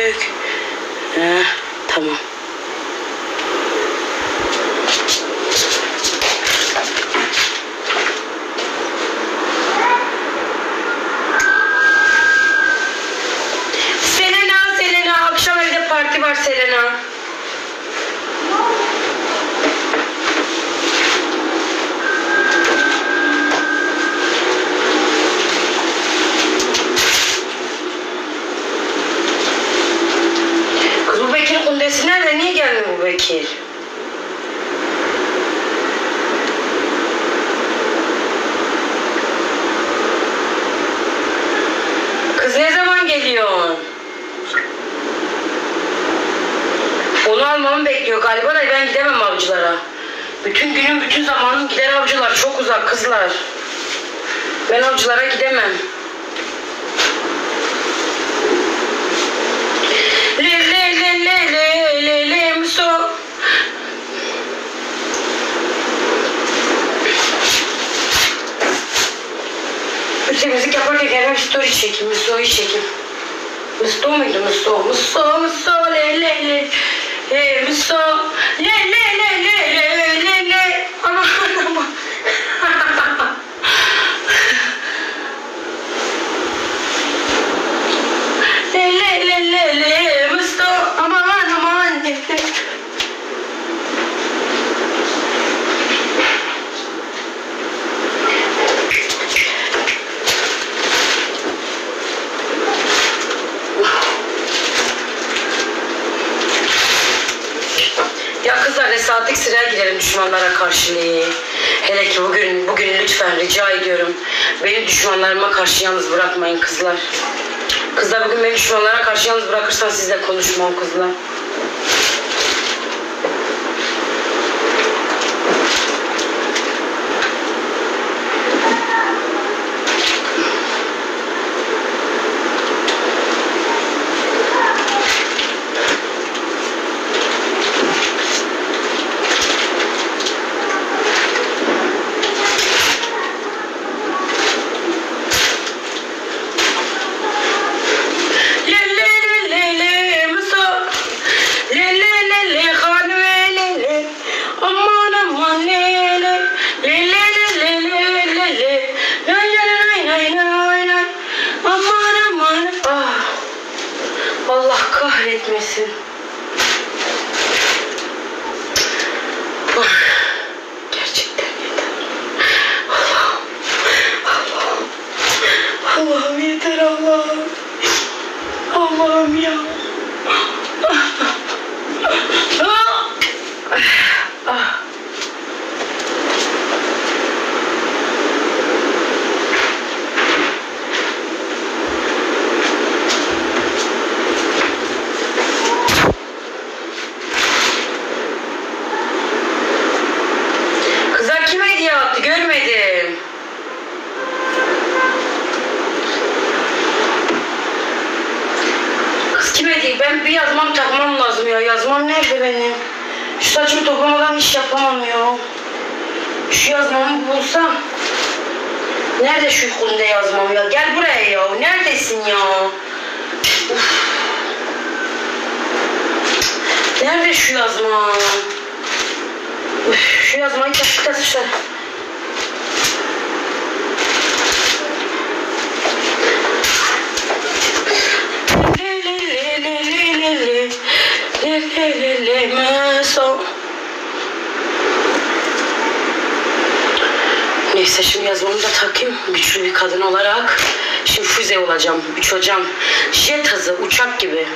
Heh, tamam. Selena, Selena. Akşam evde parti var Selena. Kız bu Bekir'in kundesi nerede? Niye gelmiyor bu Bekir? Kız ne zaman geliyor? Onu almamı bekliyor galiba da ben gidemem avcılara. Bütün günüm, bütün zamanım gider avcılar. Çok uzak kızlar. Ben avcılara gidemem. Le le le le le le le muso. Temizlik yaparken bir story çekeyim, Muso'yu çekeyim. Musto muydu Musto? Musto, Musto, le le le. Le Musto, le le le le le le le. Aman aman. Le le le le le Musto, aman aman. Ya kızlar esatik sıraya girelim düşmanlara karşı. Hele ki bugün, bugün lütfen rica ediyorum. Beni düşmanlarıma karşı yalnız bırakmayın kızlar. Kızlar bugün beni düşmanlara karşı yalnız bırakırsan sizle konuşmam kızlar. дальше saçımı toplamadan iş yapamam ya. Şu yazmamı bulsam. Nerede şu kunde yazmam ya? Gel buraya ya. Neredesin ya? Uf. Nerede şu yazma? Uf, şu yazmayı taşıkta Neyse şimdi yazmamı da takayım güçlü bir kadın olarak. Şimdi füze olacağım, uçacağım. Jet hızı, uçak gibi.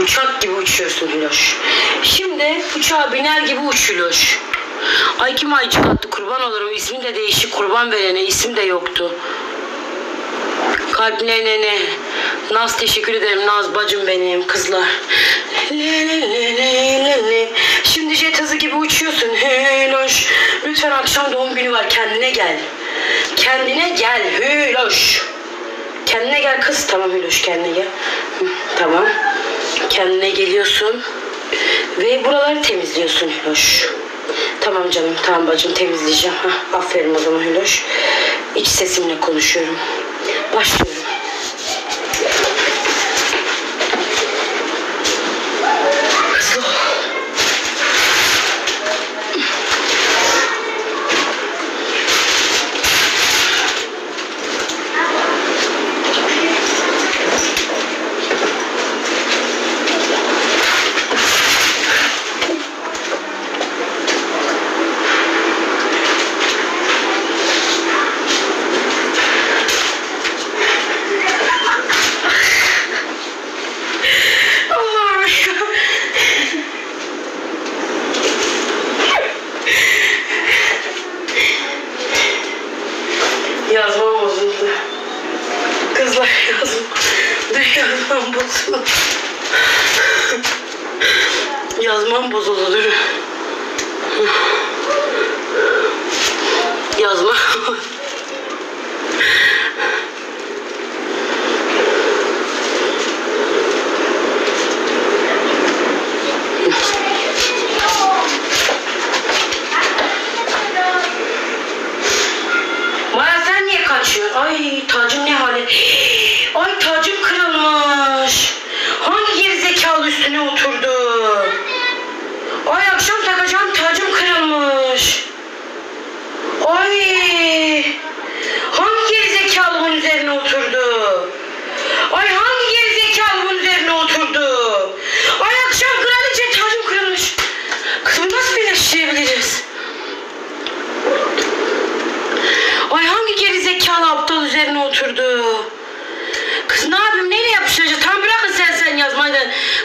Uçak gibi uçuyorsun Hiloş. Şimdi uçağa biner gibi uç Hiloş. Ay kim aycık attı kurban olurum. İsmi de değişik kurban verene isim de yoktu. Kalp ne ne ne. Naz teşekkür ederim Naz bacım benim kızlar. Le le le le le le. Şimdi jet hızı gibi uçuyorsun. Hüloş. Lütfen akşam doğum günü var kendine gel. Kendine gel Hüloş. Kendine gel kız. Tamam Hüloş kendine gel. Tamam. Kendine geliyorsun. Ve buraları temizliyorsun Hüloş. Tamam canım, tamam bacım temizleyeceğim. Hah, aferin o zaman Hüloş. İç sesimle konuşuyorum. Başlıyorum. বুঝো যদি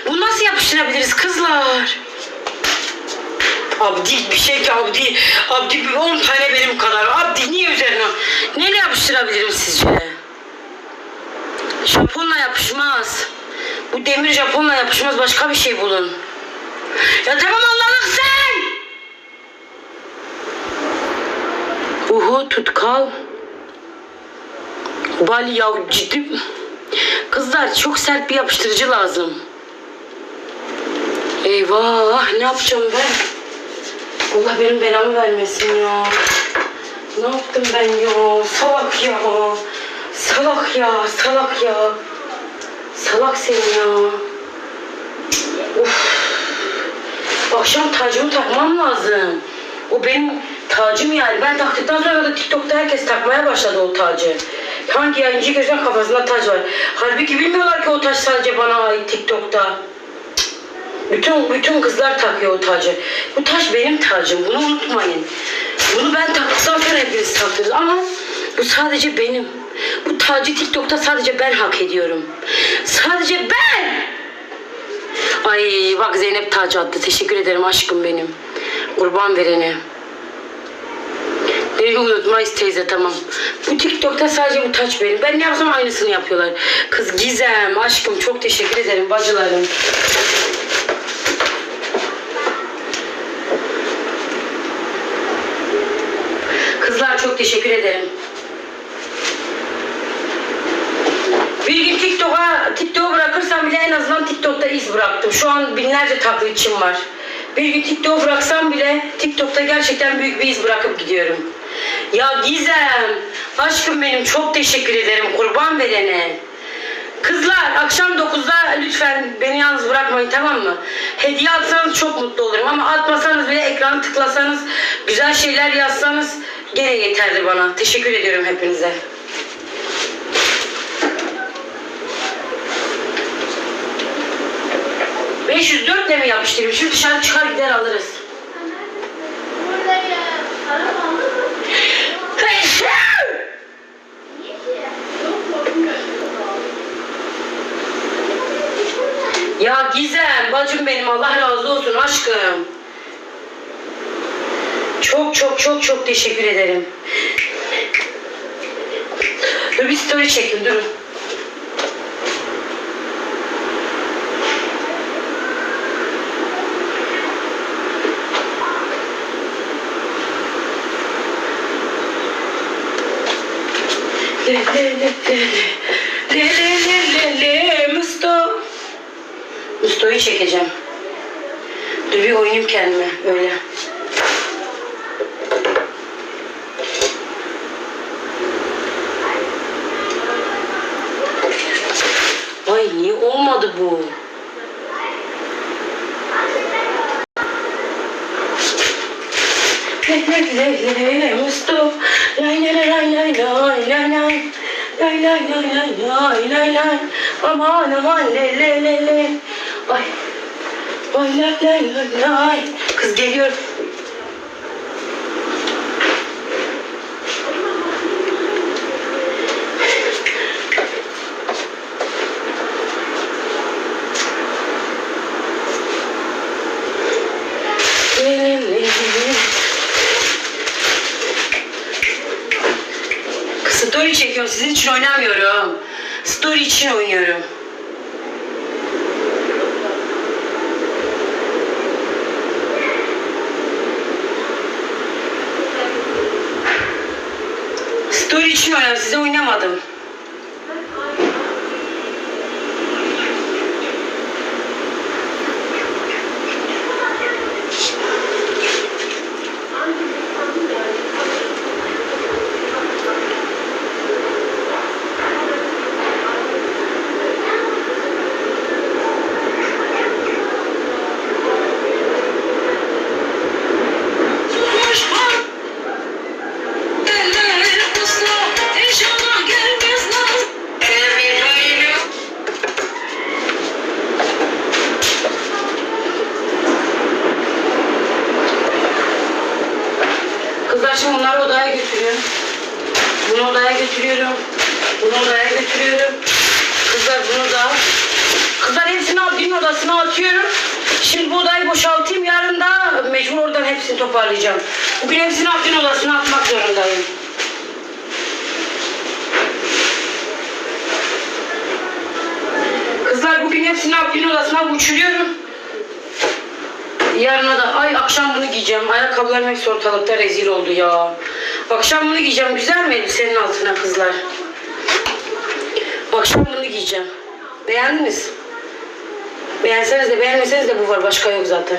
Bunu nasıl yapıştırabiliriz kızlar? Abdi bir şey ki Abdi. Abdi bir 10 tane benim kadar. Abdi niye üzerine? Neyle yapıştırabilirim sizce? Japonla yapışmaz. Bu demir Japonla yapışmaz. Başka bir şey bulun. Ya tamam Allah'ım sen! Uhu tutkal. Bal ya ciddi. Kızlar çok sert bir yapıştırıcı lazım. Eyvah ne yapacağım ben? Allah benim belamı vermesin ya. Ne yaptım ben ya? Salak ya. Salak ya, salak ya. Salak sen ya. Of. Akşam tacımı takmam lazım. O benim tacım yani. Ben taktıktan sonra da TikTok'ta herkes takmaya başladı o tacı. Hangi yayıncı görsen kafasında tac var. Halbuki bilmiyorlar ki o taç sadece bana ait TikTok'ta. Bütün bütün kızlar takıyor o tacı. Bu taç benim tacım. Bunu unutmayın. Bunu ben taktıktan sonra hepiniz taktınız ama bu sadece benim. Bu tacı TikTok'ta sadece ben hak ediyorum. Sadece ben. Ay bak Zeynep tacı attı. Teşekkür ederim aşkım benim. Kurban verene. Beni unutmayız teyze tamam. Bu TikTok'ta sadece bu taç benim. Ben ne yapsam aynısını yapıyorlar. Kız Gizem aşkım çok teşekkür ederim bacılarım. Kızlar çok teşekkür ederim. Bir gün TikTok'a TikTok'u bırakırsam bile en azından TikTok'ta iz bıraktım. Şu an binlerce taklitçim var. Bir gün TikTok'u bıraksam bile TikTok'ta gerçekten büyük bir iz bırakıp gidiyorum. Ya Gizem, aşkım benim çok teşekkür ederim kurban verene. Kızlar akşam 9'da lütfen beni yalnız bırakmayın tamam mı? Hediye atsanız çok mutlu olurum ama atmasanız bile ekranı tıklasanız, güzel şeyler yazsanız gene yeterli bana. Teşekkür ediyorum hepinize. ...504 ile mi yapıştırayım? Şimdi dışarı çıkar gider alırız. Ya Gizem, bacım benim Allah razı olsun aşkım. Çok çok çok çok teşekkür ederim. Dur bir story çekin durun. Le le le le le le le le Musto. Musto'yu çekeceğim. Dur bir oynayayım kendime böyle. Lay lay lay lay. Aman aman le le le le. Ay. Ay lay lay lay lay. Kız geliyor. düşünmüyorum. Story içmiyorum size oynamadım. İçin bunları odaya götürüyorum. Bunu odaya götürüyorum. Bunu odaya götürüyorum. Kızlar bunu da. Kızlar hepsini abinin odasına atıyorum. Şimdi bu odayı boşaltayım. Yarın da mecbur oradan hepsini toparlayacağım. Bugün hepsini abinin odasına atmak zorundayım. Kızlar bugün hepsini abinin odasına uçuruyorum. Yarına da ay akşam bunu giyeceğim. Ayakkabılarım hepsi ortalıkta rezil oldu ya. Akşam bunu giyeceğim. Güzel mi elbisenin altına kızlar? Akşam bunu giyeceğim. Beğendiniz? Beğenseniz de beğenmeseniz de bu var. Başka yok zaten.